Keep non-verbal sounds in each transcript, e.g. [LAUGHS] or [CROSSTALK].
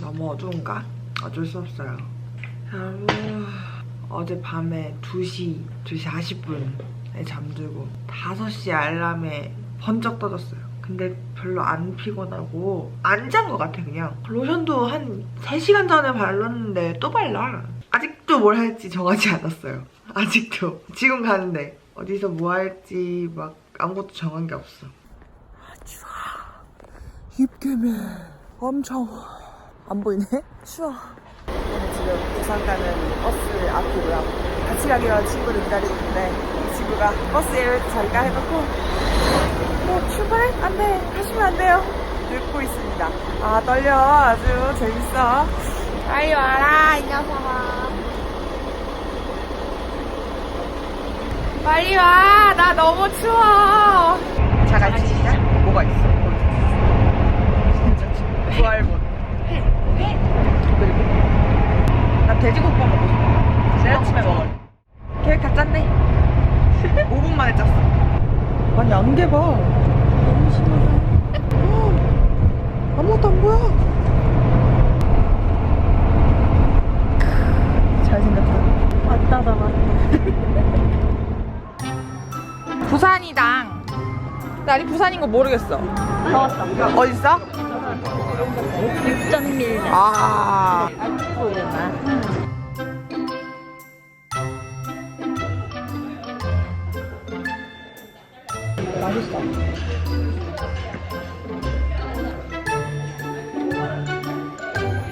너무 어두운가? 어쩔 수 없어요. 여러분, 어젯밤에 2시, 2시 40분에 잠들고 5시 알람에 번쩍 떠졌어요. 근데 별로 안 피곤하고 안 잔 것 같아 그냥. 로션도 한 3시간 전에 발랐는데 또 발라. 아직도 뭘 할지 정하지 않았어요. 아직도. 지금 가는데 어디서 뭐 할지 막 아무것도 정한 게 없어. 입김에 엄청 안 보이네? [LAUGHS] 추워. 지금 부산 가는 버스 앞이고요. 같이 가기로 한 친구를 기다리고 있는데 이 친구가 버스에 자기가 해놓고 뭐 출발? 안 돼. 하시면 안 돼요. 늙고 있습니다. 아 떨려. 아주 재밌어. 빨리 와라 이 녀석아. 빨리 와. 나 너무 추워. 자갈치기냐? 뭐가 있어? 부활본. 나 돼지국밥 먹고 싶어. 내일 아침에 먹을래. 계획 다 짰네. [LAUGHS] 5분 만에 짰어. 아니 안개 봐. 너무 심하다. 아무것도 안 보여. 잘생겼다. 왔다다 왔다. 부산이당. 나 아직 부산인 거 모르겠어. 나왔다. 어딨어? 6.1. 아. 맛있어.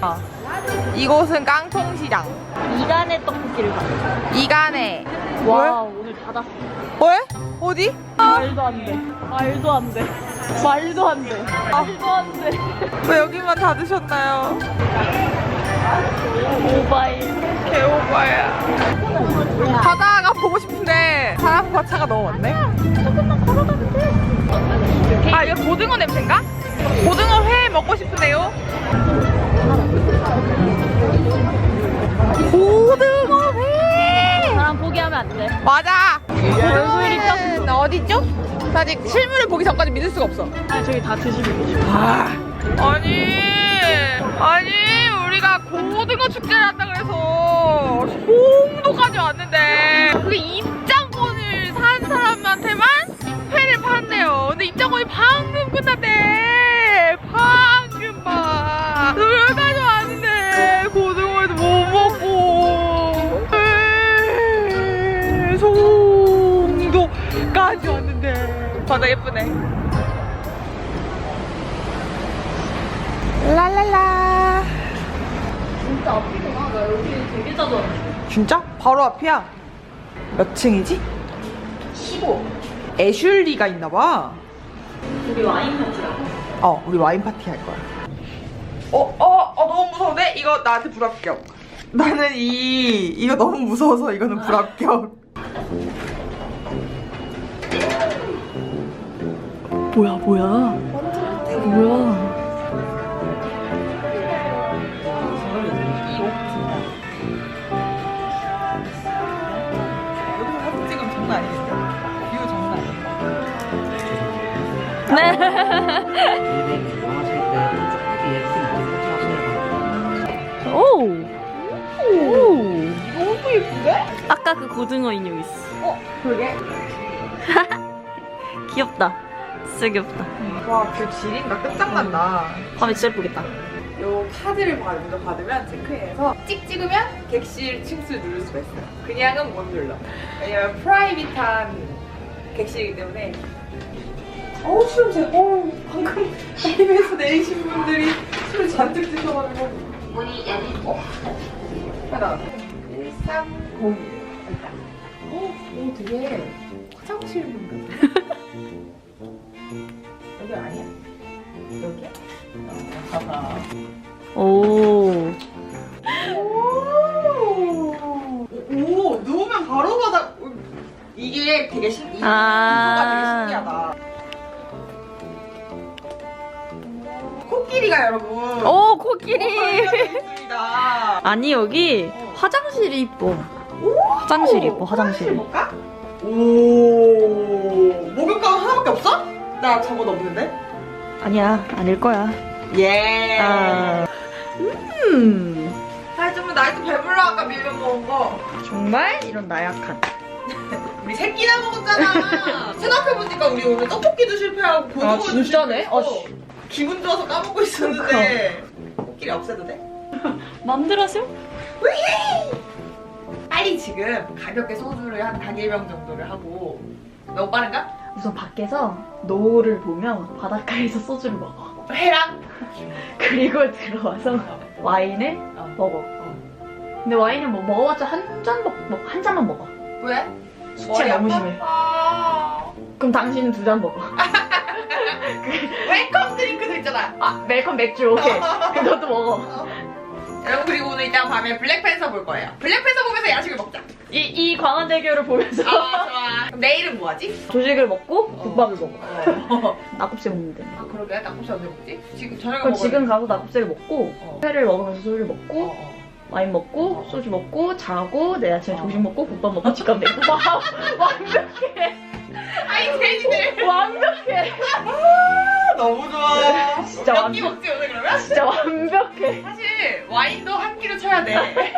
어. 이곳은 깡통시장. 이간의 떡볶이를 가. 이간에. 와 오늘 닫았어. 왜? 어디? 말도 안 돼. 말도 안 돼. 말도 안 돼. 말도 안 돼. 왜 여기만 닫으셨나요? 모바일. 개오바야. 바다가 보고 싶은데 사람 과차가 너무 많네. 조금만 걸어가면 돼. 아 이거 고등어 냄새인가? 고등어 회 먹고 싶은데요. 고등어 회. 사람 포기하면 안 돼. 맞아. 고등어 회는 어디죠? 나 아직 실물을 보기 전까지 믿을 수가 없어. 아 저기 다 드시고 계셔. 아, 아니, 아니, 우리가 고등어 축제를 한다 그래서 송도까지 왔는데 그 입장권을 산 사람한테만 회를 판대요. 근데 입장권이 방금 끝났대. 방금 봐. 여기까지 왔는데 고등어회도 못 먹고 에, 송도까지 왔는데 바다 예쁘네. 랄랄라. 진짜 앞이구나. 나 여기 되게 자주 왔는데. 진짜? 바로 앞이야. 몇 층이지? 15. 애슐리가 있나봐. 우리 와인 파티라고. 어, 우리 와인 파티 할 거야. 어, 어, 어, 너무 무서운데? 이거 나한테 불합격. 나는 이, 이거 너무 무서워서 이거는 불합격. [LAUGHS] 뭐야 뭐야. 뭐야. 오. 오. 너무 예쁜데? 아까 그 고등어 인형 있어. 어, 그러게. [LAUGHS] 귀엽다. 진짜 귀엽다. 와, 그 지린다. 끝장난다. 밤에 진짜 예쁘겠다. 요 카드를 먼저 받으면 체크인해서 찍 찍으면 객실 층수 누를 수가 있어요. 그냥은 못 눌러. 왜냐면 프라이빗한 객실이기 때문에. 어우 술 제, 어 방금 집에서 내리신 분들이 술 잔뜩 드셔가지고. 문이 열리. 어. 하나. 130. 일단. 어, 오 되게 화장실 문 같아. 여기 아니야? 여기야? 어, 오. 오, 누우면 바로 바닥. 이게 되게 신, 이 아. 되게 신기하다. 코끼리가 여러분. 오 코끼리. 있습니다. 아니 여기 화장실이 이뻐. 화장실이 이뻐 화장실. 볼까? 오, 목욕감 하나밖에 없어? 나 저거 없는데? 아니야 아닐 거야. 예. 아. 음, 음. 살 찌면 나이트 배불러 아까 밀면 먹은 거. 정말 이런 나약한. [LAUGHS] 우리 세 끼나 먹었잖아. [LAUGHS] 생각해보니까 우리 오늘 떡볶이도 실패하고 고등어도 아, 진짜네? 실패했어. 아, 씨. 기분 좋아서 까먹고 있었는데 코끼리 없애도 돼? [LAUGHS] 맘대로 하세요? 빨리 지금 가볍게 소주를 한 다개병 정도를 하고 너무 빠른가? 우선 밖에서 노을을 보며 바닷가에서 소주를 먹어. 해라. [LAUGHS] 그리고 들어와서 와인을 어. 먹어. 근데 와인은 뭐 먹어봤자 한잔 먹, 먹, 한 잔만 먹어. 왜? 숙취가 너무? 심해. 아. 그럼 당신은 두 잔 먹어. [LAUGHS] 웰컴 드링크도 있잖아. 아, 멜컨 맥주, 오케이. [LAUGHS] 너도 먹어. 여러분 그리고 오늘 이따 밤에 블랙팬서 볼 거예요. 블랙팬서 보면서 야식을 먹자. 이, 이 광안대교를 보면서 아 좋아. 그럼 내일은 뭐하지? 조식을 먹고 국밥을 먹어. 어. [LAUGHS] 낙곱새 먹는데. 아 그러게 낙곱새 언제 먹지? 지금 저녁에 그럼 먹어야 지금 돼. 가서 낙곱새를 먹고 어. 회를 먹으면서 소주를 먹고 어, 어. 와인 먹고 소주 먹고 자고 내일 아침에 어. 조식 먹고 국밥 먹고 내고 [LAUGHS] 와 완벽해 아이 돼지들. 완벽해 [LAUGHS] 너무 좋아. 진짜 몇 끼 완벽 먹지 오늘 그러면? 진짜 완벽해 사실 와인도 한 끼로 쳐야 돼.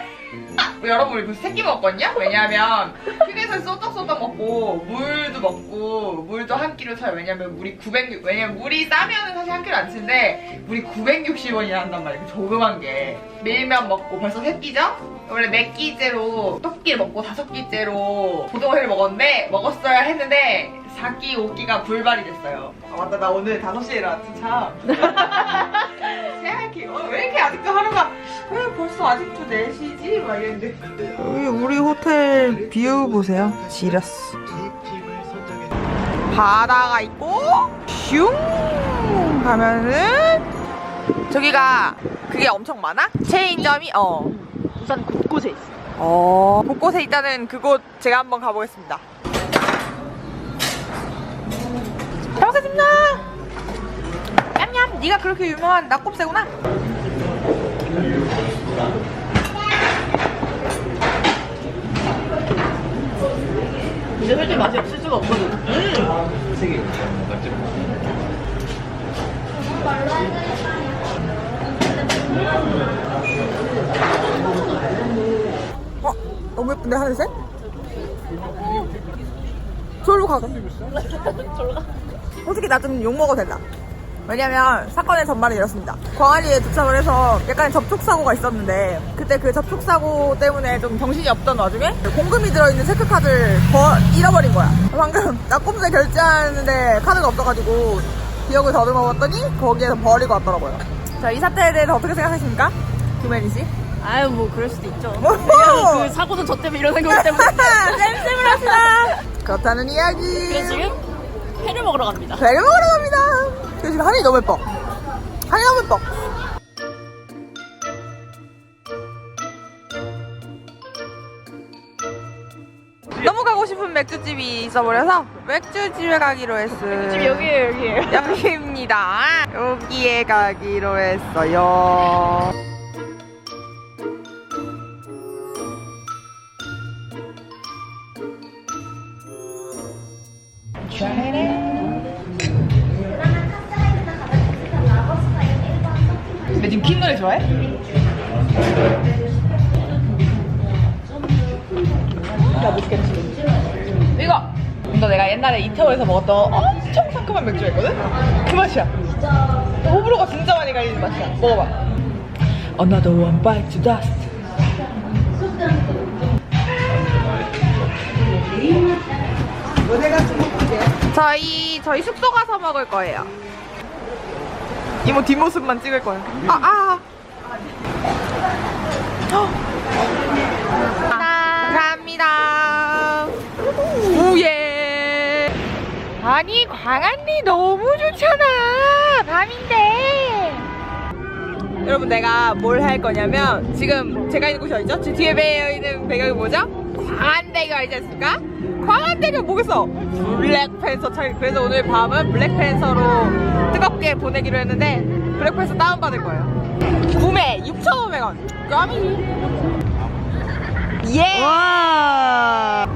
여러분 우리 벌써 세끼 먹었거든요? 왜냐면 휴게소에 쏘떡쏘떡 먹고 물도 먹고 물도 한 끼로 쳐요. 왜냐면 물이 900 왜냐면 물이 싸면은 사실 한 끼로 안 치는데 물이 960원이나 한단 말이에요. 그 조그만 게 밀면 먹고 벌써 세 끼죠? 원래 네 끼째로 떡끼를 먹고 다섯 끼째로 고등어회를 먹었는데 먹었어야 했는데 4끼, 5끼가 불발이 됐어요. 아 맞다 나 오늘 5시에 일어났지 참. [LAUGHS] 새하얗게 어, 왜 이렇게 아직도 하루가 왜 벌써 아직도 4시지? 막 이랬는데 여기 우리 호텔 뷰 보세요 지렸어 바다가 있고 슝 가면은 저기가 그게 엄청 많아? 체인점이 어. 부산 곳곳에 있어 어 곳곳에 있다는 그곳 제가 한번 가보겠습니다 잘 먹겠습니다. 냠냠. 네가 그렇게 유명한 낙곱새구나. 근데 솔직히 맛이 없을 수가 없거든. 어? 너무 예쁜데 하늘색? 저기로 [LAUGHS] 가 솔직히 나 좀 욕먹어도 된다 왜냐면 사건의 전말은 이렇습니다 광안리에 도착을 해서 약간의 접촉사고가 있었는데 그때 그 접촉사고 때문에 좀 정신이 없던 와중에 공금이 들어있는 체크카드를 버- 잃어버린 거야 방금 [LAUGHS] 낙곱새 결제하는데 카드가 없어가지고 기억을 더듬어 봤더니 거기에서 버리고 왔더라고요 자 이 사태에 대해서 어떻게 생각하십니까? 김혜리 씨? 아유 뭐 그럴 수도 있죠 오호! 왜냐면 그 사고도 저 때문에 일어난 거기 때문에 [LAUGHS] 쌤쌤을 합시다. 그렇다는 이야기. 그래서 지금 회를 먹으러 갑니다 배를 먹으러 갑니다. 근데 지금 하늘이 너무 예뻐. 하늘이 너무 예뻐. 너무 가고 싶은 맥주집이 있어버려서 맥주집에 가기로 했어요. 지금 여기에요 여기에요 [LAUGHS] 여기입니다. 여기에 가기로 했어요. 근데 퀸 노래 좋아해? 야, 못겠지 이거! 이거 내가 옛날에 이태원에서 먹었던 엄청 상큼한 맥주였거든? 그 맛이야. 호불호가 진짜 많이 갈리는 맛이야. 먹어봐. Another one bite to dust. 저희 저희 숙소 가서 먹을 거예요. 이모 뒷모습만 찍을 거예요. 아 아. 감사합니다. 오예. 아니 광안리 너무 좋잖아. 밤인데. 여러분 내가 뭘 할 거냐면 지금 제가 있는 곳이 어디죠? 제 뒤에 배어 있는 배경이 뭐죠? 광안대교 알지 않습니까? 광안대교 뭐겠어? 블랙팬서 차 그래서 오늘 밤은 블랙팬서로 뜨겁게 보내기로 했는데 블랙팬서 다운받을 거예요. 구매 6,500원. 껌이 예! 와.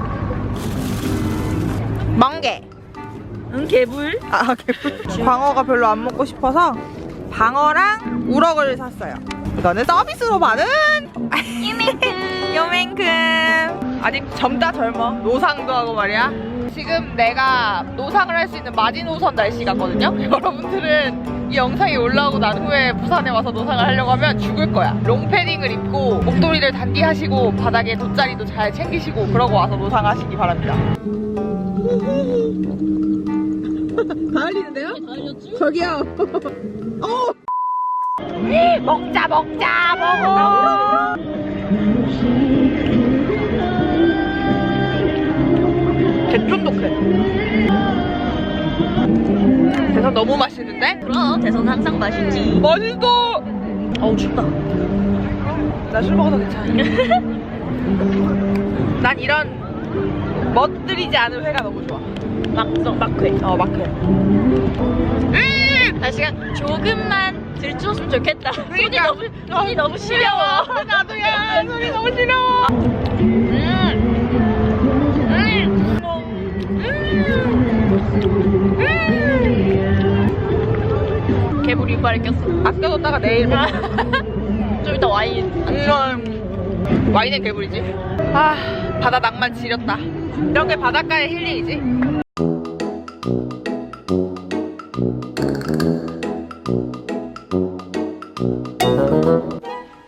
멍게 응 개불? 아, 개불. 광어가 별로 안 먹고 싶어서 방어랑 우럭을 샀어요. 이거는 서비스로 받은 [LAUGHS] 요맹큼 요맹큼. 아직 젊다 젊어. 노상도 하고 말이야 지금 내가 노상을 할 수 있는 마지노선 날씨 같거든요? [LAUGHS] 여러분들은 이 영상이 올라오고 난 후에 부산에 와서 노상을 하려고 하면 죽을 거야. 롱패딩을 입고 목도리를 단디하시고 바닥에 돗자리도 잘 챙기시고 그러고 와서 노상하시기 바랍니다. [LAUGHS] 다 흘리는데요? 저기요. [LAUGHS] 어! 먹자 먹자 먹어 개쫀득해 대선 너무 맛있는데? 그럼 대선 항상 맛있지. 맛있어 어우 춥다. 나 술 먹어서 괜찮아 [LAUGHS] 난 이런 멋들이지 않은 회가 너무 좋아 막성 막회. 어 막회 아 시간 조금만 들추었으면 좋겠다. 손이 그러니까. 너무 손이 너무 시려워. 나도야 소리 너무 음. 개불 이빨에 꼈어. 아껴뒀다가 내일 먹 [LAUGHS] 좀 이따 와인. 음, 와인은 개불이지. 아 바다 낭만 지렸다. 이런 게 바닷가의 힐링이지.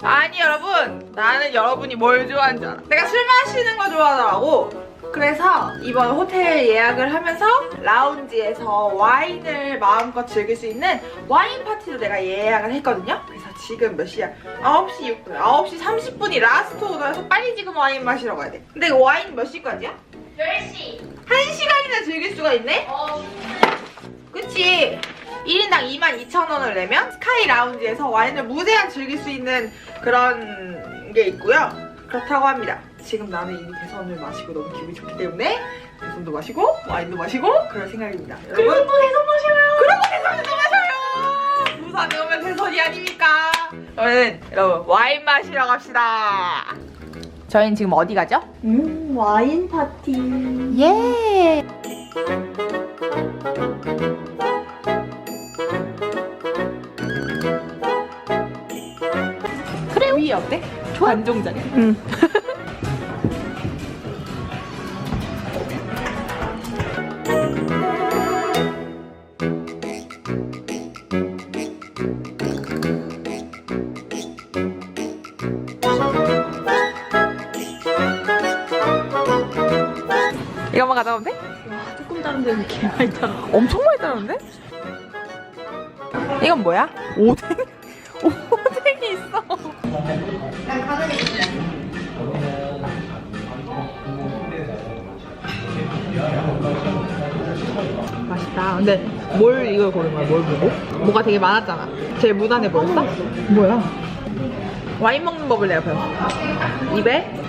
아니 여러분. 나는 여러분이 뭘 좋아하는 줄 알아. 내가 술 마시는 거 좋아하더라고 그래서 이번 호텔 예약을 하면서 라운지에서 와인을 마음껏 즐길 수 있는 와인 파티도 내가 예약을 했거든요 그래서 지금 몇 시야? 9시 6분 9시 30분이 라스트 오더여서 빨리 지금 와인 마시러 가야 돼 근데 와인 몇 시까지야? 10시. 1시간이나 즐길 수가 있네? 어. 그치 1인당 22,000원을 내면 스카이 라운지에서 와인을 무제한 즐길 수 있는 그런 게 있고요 그렇다고 합니다 지금 나는 이미 대선을 마시고 너무 기분이 좋기 때문에 대선도 마시고 와인도 마시고 그럴 생각입니다. 그리고 여러분. 또 대선 마셔요. 그러고 대선도 마셔요. 부산에 오면 대선이 아닙니까? 저는 여러분 와인 마시러 갑시다. 저희는 지금 어디 가죠? 음 와인 파티. 예. 그래. 위 어때? 좋아. 반종자리 응 [LAUGHS] 왜 이렇게 많이 따라? 엄청 많이 따르는데? 이건 뭐야? 오뎅? [LAUGHS] 오뎅이 있어. 맛있다. 근데 뭘 이걸 고른 거야? 뭘 보고? 뭐가 되게 많았잖아. 제일 무난해 보였어? 뭐야? 와인 먹는 법을 내가 배웠어. 입에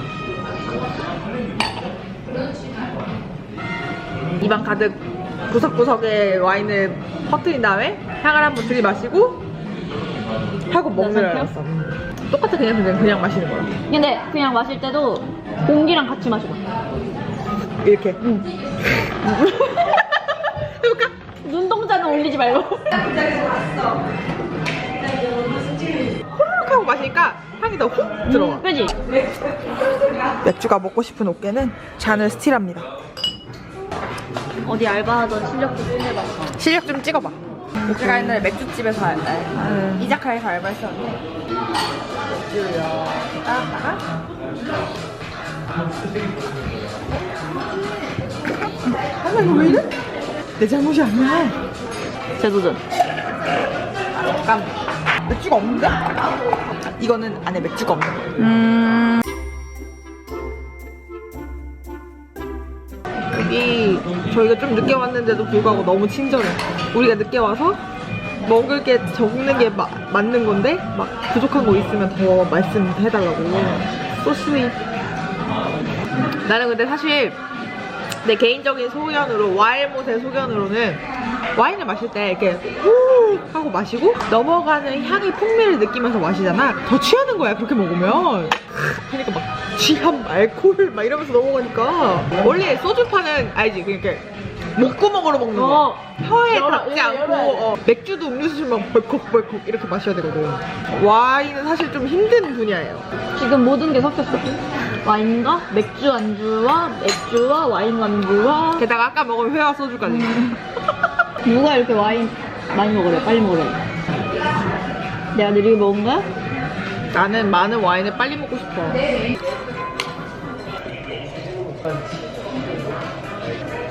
입안 가득 구석구석에 와인을 퍼뜨린 다음에 향을 한번 들이마시고 하고 먹는 난 거였어. 똑같아 그냥 그냥 그냥 마시는 거야. 근데 그냥 마실 때도 공기랑 같이 마셔봐. 이렇게. 해볼까? [LAUGHS] 눈동자는 올리지 말고. 호로록 하고 마시니까 향이 더 훅 들어가. 그지? 맥주가 먹고 싶은 어깨는 잔을 스틸합니다. 어디 알바하던 실력 좀 뽐내봐. 실력 좀 찍어봐. 제가 옛날에 맥주집에서 알, 알, 이자카야에서 알바했었는데 맥주를 따다가 아나 이거 왜 이래? 내 잘못이 아니야. 재도전. 잠깐 맥주가 없는데? 이거는 안에 맥주가 없는 거야. 음. 여기 저희가 좀 늦게 왔는데도 불구하고 너무 친절해. 우리가 늦게 와서 먹을 게 적는 게 마- 맞는 건데 막 부족한 거 있으면 더 말씀해달라고. Sweet. 나는 근데 사실 내 개인적인 소견으로 와일못의 소견으로는 와인을 마실 때 이렇게 후 하고 마시고 넘어가는 향의 풍미를 느끼면서 마시잖아 더 취하는 거야 그렇게 먹으면 그러니까 막 취함 알코올 막 이러면서 넘어가니까 원래 소주파는 알지 그러니까 목구멍으로 먹는 거. 어. 혀에 닿지 않고. 어, 맥주도 음료수처럼 벌컥벌컥 이렇게 마셔야 되거든. 와인은 사실 좀 힘든 분야예요. 지금 모든 게 섞였어. 와인과 맥주 안주와 맥주와 와인 안주와 게다가 아까 먹은 회와 소주까지. [LAUGHS] 누가 이렇게 와인 많이 먹으래? 빨리 먹으래. 내가 느리게 먹은 거야? 나는 많은 와인을 빨리 먹고 싶어.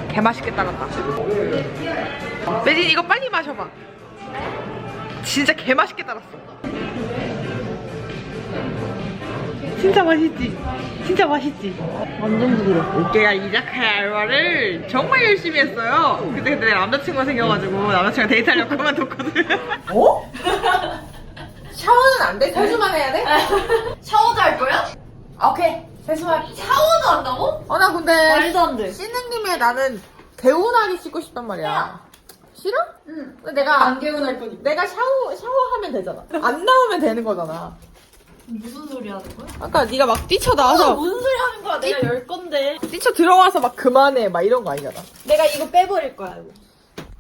개 맛있게 따랐다. 매진 이거 빨리 마셔봐. 진짜 개 맛있게 따랐어. 진짜 맛있지? 진짜 맛있지? 완전 부드러워. 오케이가 이자카야 알바를 정말 열심히 했어요. 근데 그때 남자친구가 생겨가지고 남자친구가 데이트하려고 그만뒀거든. 어? 샤워는 안 돼? 세수만 해야 돼? 샤워도 할 거야? 오케이. 세수만. 샤워도 한다고? 어, 나 근데 말도 안 돼. 씻는 김에 나는 개운하게 씻고 싶단 말이야. 싫어? 응. 근데 내가 안 개운할 거니까. 내가 샤워 샤워하면 되잖아. 안 나오면 되는 거잖아. 무슨 소리 하는 거야? 아까 네가 막 뛰쳐 나와서 무슨 소리 하는 거야? 내가 열 건데. 뛰쳐 들어와서 막 그만해 막 이런 거 아니잖아. 내가 이거 빼버릴 거야, 이거.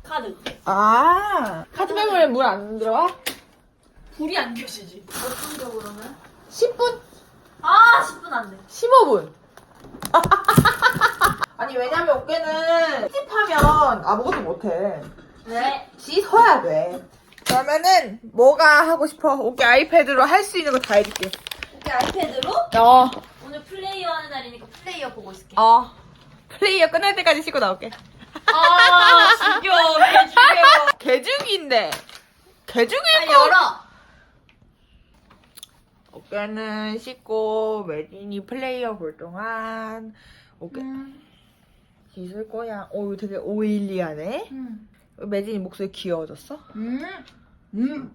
카드. 아 카드 빼면 물 안 들어와? 불이 안 켜지지. 어떤 적으로는? 10분? 아, 10분 안 돼. 15분. [LAUGHS] 아니 왜냐면 어깨는 찝찝하면 아무것도 못해. 네. 씻어야 돼. 그러면은 뭐가 하고 싶어? 어깨 아이패드로 할 수 있는 거 다 해줄게. 이렇게 아이패드로? 어. 오늘 플레이어 하는 날이니까 플레이어 보고 있을게. 어. 플레이어 끝날 때까지 씻고 나올게. 아, 죽여. 개 죽여. [LAUGHS] 개죽인데. 개죽일 거. 열어. 어깨는 씻고 매진이 플레이어 볼 동안 어깨 씻을 거야. 오 되게 오일리하네. 음. 매진이 목소리 귀여워졌어? 음. 음.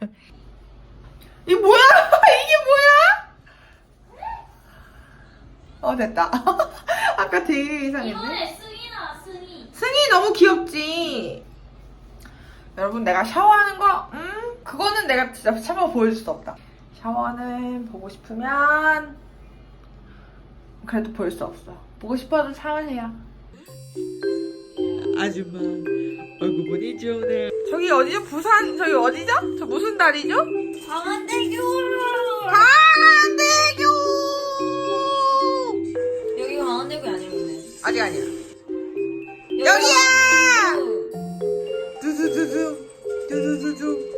[LAUGHS] 이 뭐야? [LAUGHS] 이게 뭐야? 어 됐다. [LAUGHS] 아까 되게 이상했네. 승이 나와, 승이. 승희 너무 귀엽지. 여러분 내가 샤워하는 거, 음 그거는 내가 진짜 참아 보여줄 수 없다. 샤워는 보고 싶으면 그래도 볼 수 없어. 보고 싶어도 참으세요. 아줌마 얼굴 보니 좋네. 저기 어디죠? 부산 저기 어디죠? 저 무슨 다리죠? 강한대교. 강대교. 여기가 강한대교 아니겠네. 아직 아니야. 여기야! 두두두두 두두두두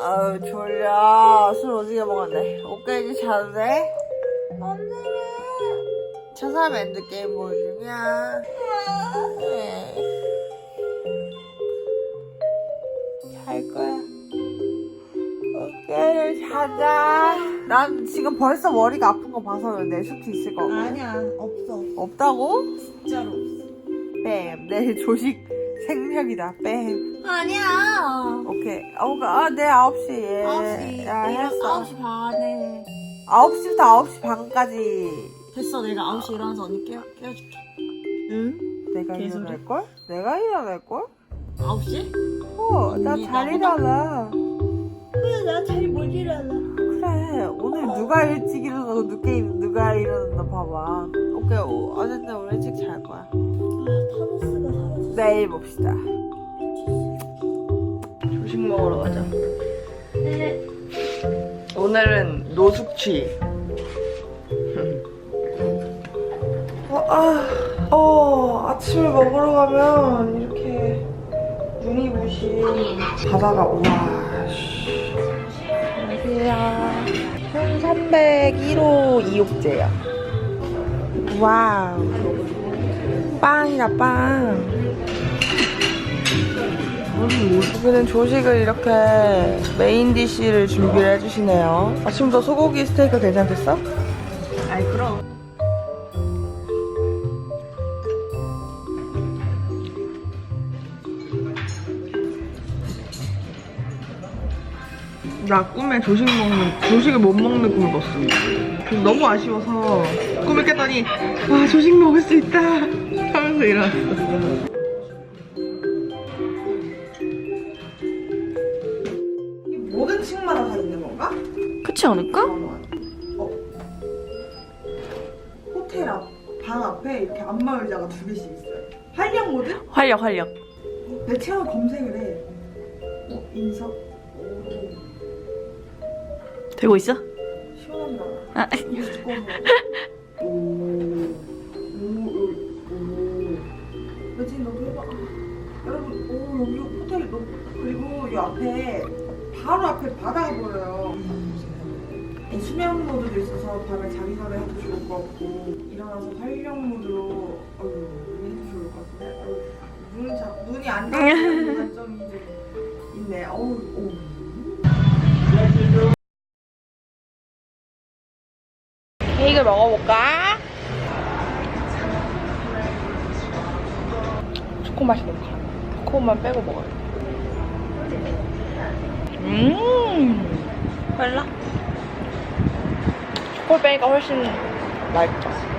아유 졸려 술 오지게 먹었네 자도 돼? 안돼 저 사람 엔드게임 보여주면 네. 잘 거야 어깨를 자자 난 지금 벌써 머리가 아픈 거 봐서 내 수트 있을 거 같아 아니야, 없어. 없다고? 진짜로 없어. 뺨. 내 조식 생략이다. 뺨. 아니야. 오케이. 어, 아, 네, 9시. 예. 9시. 야, 했어. 9시 반에. 9시부터 9시 반까지. 됐어, 내가 9시 일어나서 언니 깨워, 깨워줄게. 응? 내가 개소리. 일어날걸? 내가 일어날걸? 9시? 어, 나 언니, 잘 나보다? 일어나. 그래, 나잘 못 일어나. 그래. 오늘 누가 일찍 일어나고 늦게 일- 누가 일어났나 봐봐. 오케이. 어, 어쨌든 오늘 일찍 잘 거야. 타노스가 사라졌어. 내일 봅시다. 조식 먹으러 가자. 네. 오늘은 노숙취. 아, 어, 아침을 먹으러 가면 이렇게 눈이 부신 바다가 우와. 씨. 안녕하세요. 1301호 이옥제요. 와우. 빵이다, 빵. 여기는 조식을 이렇게 메인 디쉬를 준비를 해주시네요. 아침부터 소고기 스테이크 괜찮겠어? 나 꿈에 조식 먹는 조식을 못 먹는 꿈을 꿨어. 그래서 너무 아쉬워서 꿈을 깼더니 와 조식 먹을 수 있다 하면서 일어났어. 모든 층마다 다 있는 건가? 그렇지 않을까? 어. 호텔 앞, 방 앞에 이렇게 안마 의자가 두 개씩 있어요. 활력 모드? 활력 활력. 내 채널 검색을 해. 어, 인석? 되고 있어? 시원한 나라. 아, 오. 오. 여진 너도 해봐. 아, 여러분, 오 여기 호텔 너무 그리고 이 앞에 바로 앞에 바다가 보여요. 이 수면 모드도 있어서 밤에 자기 전에 해도 좋을 것 같고 일어나서 활력 모드로 어휴 해도 좋을 것 같은데 어휴, 눈 자, 눈이 안 감기는 단점이 좀 있네. 어우 오. 케 먹어볼까? 초코 맛이 너무 강해. 초코만 빼고 먹어요. 음, 빨라? 초코 빼니까 훨씬 맛있다.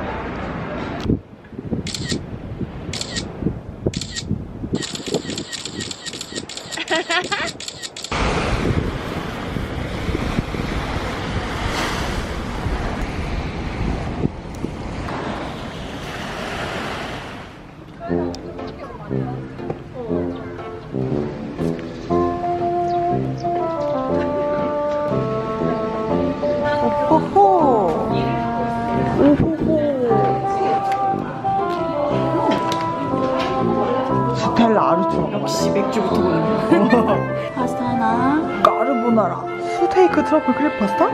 트러플 크랩 파스타?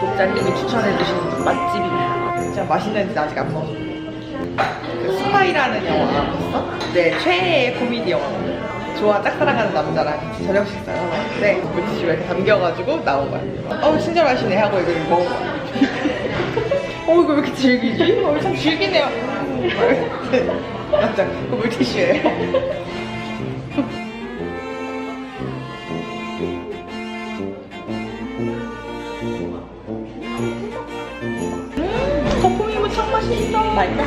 구독자님이 추천해 주신 맛집입니다. 진짜 맛있는지 아직 안 먹었는데. 그 스파이라는 영화 봤어? 네, 최애의 코미디 영화. 좋아 짝사랑하는 남자랑 같이 저녁 식사를 하러 왔는데 물티슈가 이렇게 담겨가지고 나온 거야. 어우 진짜 맛있네 하고 이걸 먹은 거야. 어 이거 왜 이렇게 질기지? [LAUGHS] 어, 참 질기네요. 맞아, 그 물티슈예요. 음, 거품이 무척 맛있어. 맛있다.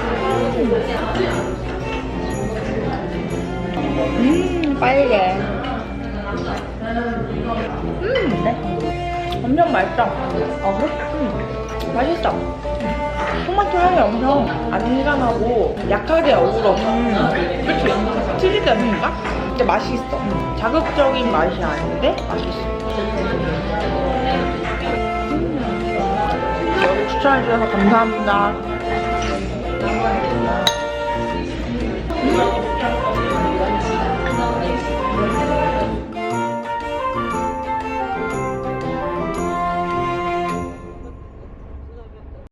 음, 빨개. 음, 네. 엄청 맛있다. 아, 그래? 음, 맛있다. 토마토 향이 엄청 안간하고 약하게 어우러져. 그치? 틀리지 않습니까? 근데 맛이 있어. 자극적인 맛이 아닌데 맛있어. 음, 추천해주셔서 감사합니다.